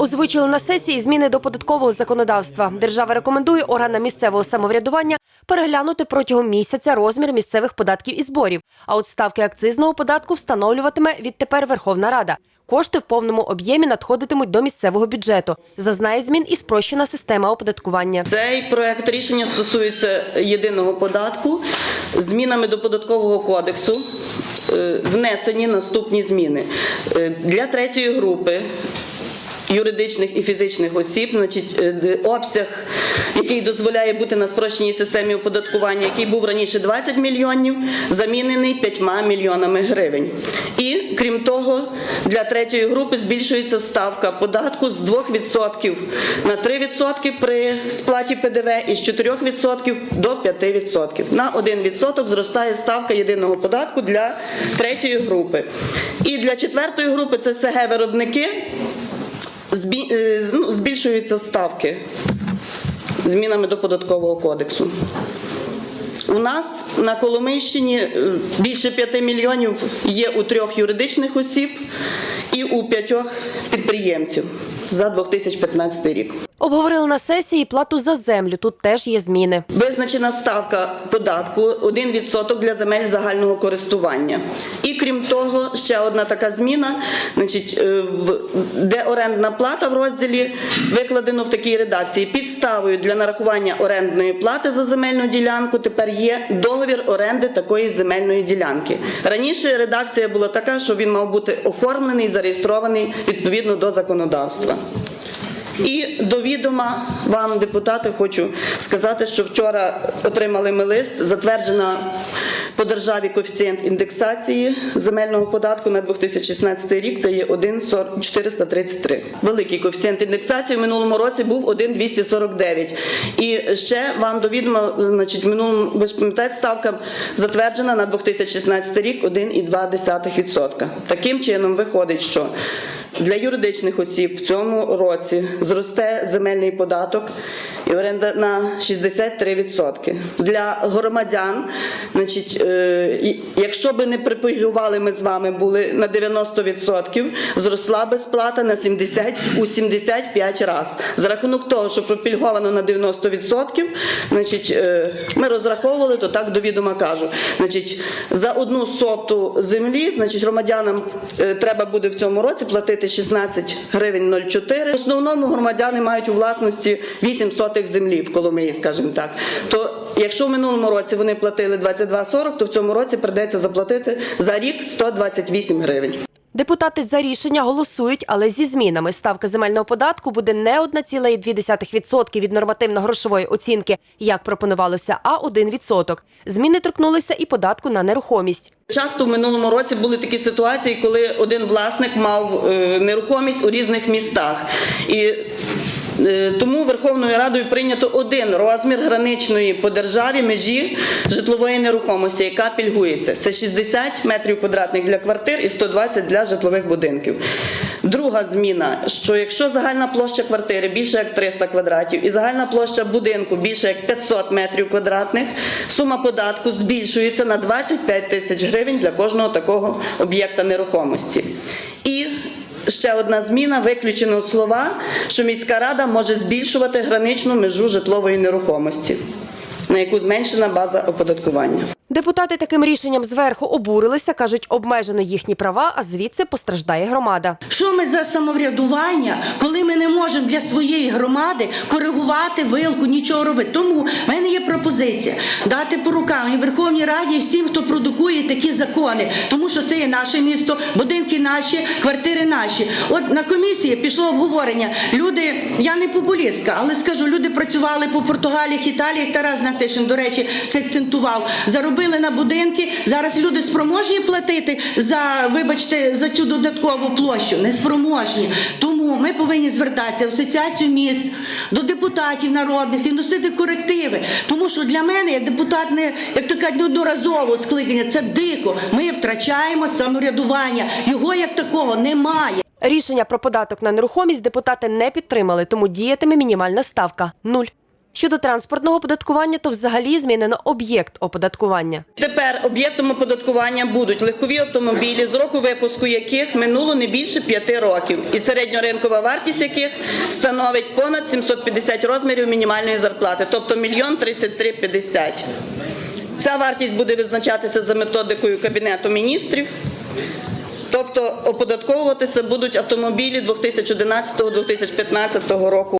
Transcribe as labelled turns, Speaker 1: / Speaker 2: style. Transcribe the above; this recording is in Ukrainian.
Speaker 1: Озвучили на сесії зміни до податкового законодавства. Держава рекомендує органам місцевого самоврядування переглянути протягом місяця розмір місцевих податків і зборів. А от ставки акцизного податку встановлюватиме відтепер Верховна Рада. Кошти в повному об'ємі надходитимуть до місцевого бюджету. Зазнає змін і спрощена система оподаткування.
Speaker 2: Цей проект рішення стосується єдиного податку. Змінами до податкового кодексу е, внесені наступні зміни Е, для третьої групи. Юридичних і фізичних осіб, значить, е, обсяг, який дозволяє бути на спрощеній системі оподаткування, який був раніше 20 мільйонів, замінений 5 мільйонами гривень. І крім того, для третьої групи збільшується ставка податку з 2% на 3% при сплаті ПДВ і з 4% до 5%. На 1% зростає ставка єдиного податку для третьої групи. І для четвертої групи це СГ виробники збільшуються ставки змінами до податкового кодексу. У нас на Коломийщині е, більше 5 мільйонів є у трьох юридичних осіб і у п'ятьох підприємців за 2015 рік.
Speaker 1: Обговорили на сесії плату за землю. Тут теж є зміни.
Speaker 2: Визначена ставка податку 1% для земель загального користування. І крім того, ще одна така зміна, значить, е, в- де орендна плата в розділі викладено в такій редакції. Підставою для нарахування орендної плати за земельну ділянку тепер є договір оренди такої земельної ділянки. Раніше редакція була така, що він мав бути оформлений, зареєстрований відповідно до законодавства. І до відома вам, депутати, хочу сказати, що вчора отримали ми лист, затверджена по державі коефіцієнт індексації земельного податку на 2016 рік. Це є 1,433. Великий коефіцієнт індексації в минулому році був 1,249. І ще вам до відома, значить, в минулому ви ж пам'ятаєте, ставка затверджена на 2016 рік 1,2%. Таким чином виходить, що для юридичних осіб в цьому році зросте земельний податок і оренда на 63%. Для громадян, значить, е, якщо би не припилювали ми з вами були на 90%, зросла би сплата на 70, у 75 разів. За рахунок того, що пропільговано на 90%, значить, е, ми розраховували, то так до відома кажу. Значить, за одну соту землі, значить, громадянам е, треба буде в цьому році платити 16 гривень 0,4. В основному громадяни мають у власності 8 сотих землі в Коломиї, скажімо так. То якщо в минулому році вони платили 22,40, то в цьому році придеться заплатити за рік 128 гривень.
Speaker 1: Депутати за рішення голосують, але зі змінами ставка земельного податку буде не 1,2% від нормативно-грошової оцінки, як пропонувалося, а 1%. Зміни торкнулися і податку на нерухомість.
Speaker 2: Часто в минулому році були такі ситуації, коли один власник мав е, нерухомість у різних містах. І тому Верховною Радою прийнято один розмір граничної по державі межі житлової нерухомості, яка пільгується. Це 60 метрів квадратних для квартир і 120 для житлових будинків. Друга зміна, що якщо загальна площа квартири більше як 300 квадратів і загальна площа будинку більше як 500 метрів квадратних, сума податку збільшується на 25 тисяч гривень для кожного такого об'єкта нерухомості. І ще одна зміна: виключено слова, що міська рада може збільшувати граничну межу житлової нерухомості, на яку зменшена база оподаткування.
Speaker 1: Депутати таким рішенням зверху обурилися, кажуть, обмежено їхні права, а звідси постраждає громада.
Speaker 3: Що ми за самоврядування, коли ми не можемо для своєї громади коригувати вилку, нічого робити? Тому в мене є пропозиція дати по рукам і Верховній Раді і всім, хто продукує такі закони, тому що це є наше місто, будинки наші, квартири наші. От на комісії пішло обговорення. Люди, я не популістка, але скажу, люди працювали по Португаліях, Італіях. Тарас Натишин, до речі, це акцентував. Заробили на будинки. Зараз люди спроможні платити за, вибачте, за цю додаткову площу. Не спроможні. Тому ми повинні звертатися в асоціацію міст до депутатів народних і носити корективи. Тому що для мене, як депутат, не як така неодноразово скликання, це дико. Ми втрачаємо самоврядування. Його як такого немає.
Speaker 1: Рішення про податок на нерухомість депутати не підтримали, тому діятиме мінімальна ставка нуль. Щодо транспортного оподаткування, то взагалі змінено об'єкт оподаткування.
Speaker 2: Тепер об'єктом оподаткування будуть легкові автомобілі, з року випуску яких минуло не більше 5 років, і середньоринкова вартість яких становить понад 750 розмірів мінімальної зарплати, тобто мільйон 33 50. Ця вартість буде визначатися за методикою Кабінету міністрів. Тобто оподатковуватися будуть автомобілі 2011-2015 року